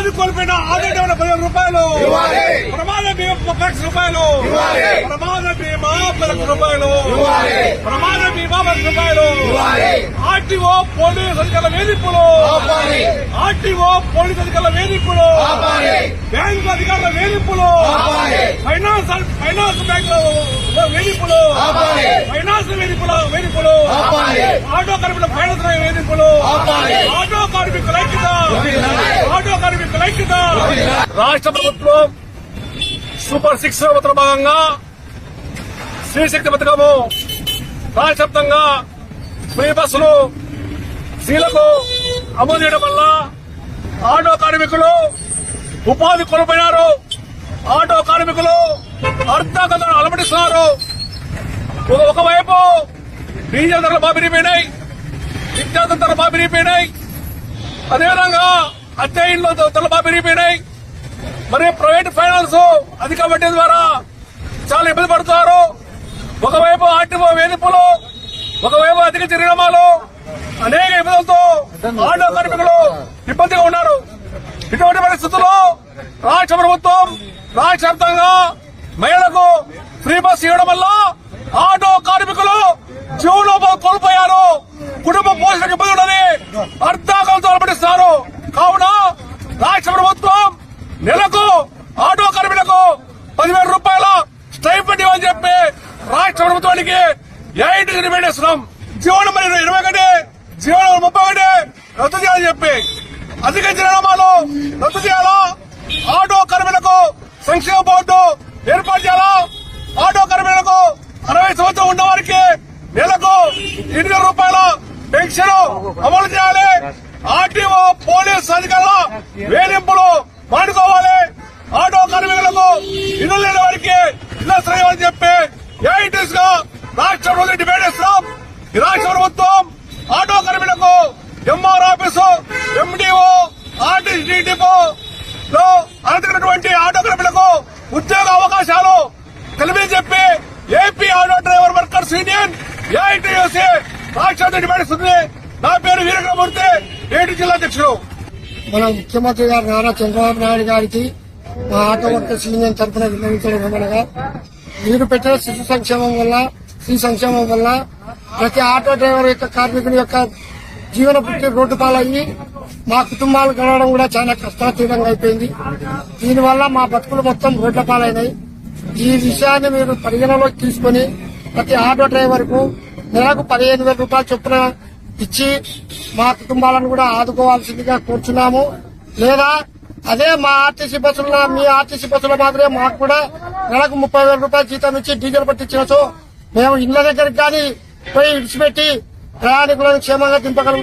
ఉపాధి కోల్పోయిన ఆదాయం పదివేల రూపాయలు. ప్రమాద బీమా లక్షల రూపాయలు. ప్రమాద బీమా పది లక్షల రూపాయలు ప్రమాద బీమా పది రూపాయలు. ఆర్టీఓ పోలీస్ అధికారుల వేధింపులు. ఆర్టీఓ పోలీస్ అధికారుల వేధింపులు. బ్యాంకు అధికారుల వేధింపులు. ఫైనాన్స్ ఫైనాన్స్ బ్యాంకుల వేధింపులు. ఫైనాన్స్ వేధింపుల వేధింపులు. ఆటో కార్మికుల ఫైనాన్స్ వేధింపులు. ఆటో కార్మికుల రాష్ట్ర ప్రభుత్వం సూపర్ సిక్స్ ఉత్తర భాగంగా శ్రీశక్తి పథకము రాష్ట్ర వ్యాప్తంగా ఫ్రీ బస్సులు స్త్రీలకు అమలు చేయడం వల్ల ఆటో కార్మికులు ఉపాధి కోల్పోయినారు. ఆటో కార్మికులు అర్థాగతను అలమటిస్తున్నారు. ఒకవైపు డీజిల్ ధరలు బాబిరిపోయినాయి విద్యార్థుల ధరలు బాబిరిపోయినాయి అదేవిధంగా అద్దె ఇండ్ల ధరలు బాబిరిపోయినాయి మరి ప్రైవేట్ ఫైనాన్స్ అధిక వడ్డీ ద్వారా చాలా ఇబ్బంది పడుతున్నారు. ఒకవైపు ఆర్టీఓ వేధింపులు ఒకవైపు అధిక చిరునామాలు అనేక ఇబ్బందులతో ఆటో కార్మికులు ఇబ్బందిగా ఉన్నారు. ఇటువంటి పరిస్థితుల్లో రాష్ట్ర ప్రభుత్వం రాష్ట్ర మహిళలకు ఫ్రీ బస్ ఇవ్వడం వల్ల ఆటో కార్మికులు జీవనోపాధి కోల్పోయారు కుటుంబ పోషణకు ఇబ్బంది ఉన్నది అర్థాకాలతో అలపడిస్తున్నారు కావున రాష్ట్ర ప్రభుత్వం నెలకు ఆటో కార్మికులకు పదివేల రూపాయల స్టైపెండ్ ఇవ్వని చెప్పి రాష్ట్ర ప్రభుత్వానికి ఎయిట్ డిమాండ్ చేస్తున్నాం. జీవనం మరి ఇరవై ఒకటి జీవనం ముప్పై ఒకటి రద్దు చేయాలని చెప్పి. అధిక చిరునామాలు రద్దు చేయాలా? ఆటో కార్మికులకు సంక్షేమ బోర్డు ఏర్పాటు చేయాలా? ఆటో కార్మికులకు అరవై సంవత్సరం ఉన్న వారికి నెలకు ఎనిమిది రూపాయల పెన్షన్ అమలు చేయాలి. ఆర్టీఓ పోలీస్ అధికారుల వేధింపులు మానుకోవాలి. ఆటో కార్మికులకు ఇల్లు లేని వారికి ఇళ్ళ అని చెప్పి ఏఐటీస్గా రాష్ట్ర ప్రభుత్వం డిమాండ్ చేస్తున్నాం. ఈ రాష్ట్ర ప్రభుత్వం ఆటో కార్మికులకు ఎంఆర్ ఆఫీసు ఎండిఓ ఆర్టీసీ లో అనంతమైనటువంటి ఆటో కార్మికులకు ఉద్యోగ అవకాశాలు కలిపి చెప్పి AP auto driver workers union AITUC రాష్ట్ర డిమాండ్ ఇస్తుంది నా పేరు వీరకమూర్తి ఏటి జిల్లా అధ్యక్షుడు. మన ముఖ్యమంత్రి గారు నారా చంద్రబాబు నాయుడు గారికి మా ఆటో వర్కర్స్ యూనియన్ తరఫున విన్నవించడం ఏమనగా మీరు పెట్టిన శిశు సంక్షేమం వల్ల స్త్రీ సంక్షేమం వల్ల ప్రతి ఆటో డ్రైవర్ యొక్క కార్మికుని యొక్క జీవన పుట్టి రోడ్డు పాలయ్యి మా కుటుంబాలు గడవడం కూడా చాలా కష్టాతీతంగా అయిపోయింది. దీనివల్ల మా బతుకులు మొత్తం రోడ్ల పాలైనాయి. ఈ విషయాన్ని మీరు పరిగణలోకి తీసుకొని ప్రతి ఆటో డ్రైవర్కు నెలకు పదిహేను వేల రూపాయలు చొప్పున ఇచ్చి మా కుటుంబాలను కూడా ఆదుకోవాల్సిందిగా కోరుచున్నాము. లేదా అదే మా ఆర్టీసీ బస్సుల్లో మీ ఆర్టీసీ బస్సుల మాదిరే మాకు కూడా నెలకు ముప్పై వేల రూపాయల జీతం ఇచ్చి డీజిల్ పట్టించినచో మేము ఇళ్ళ దగ్గరికి కానీ పోయి విడిచిపెట్టి ప్రయాణికులను క్షేమంగా దింపగలుగుతాం.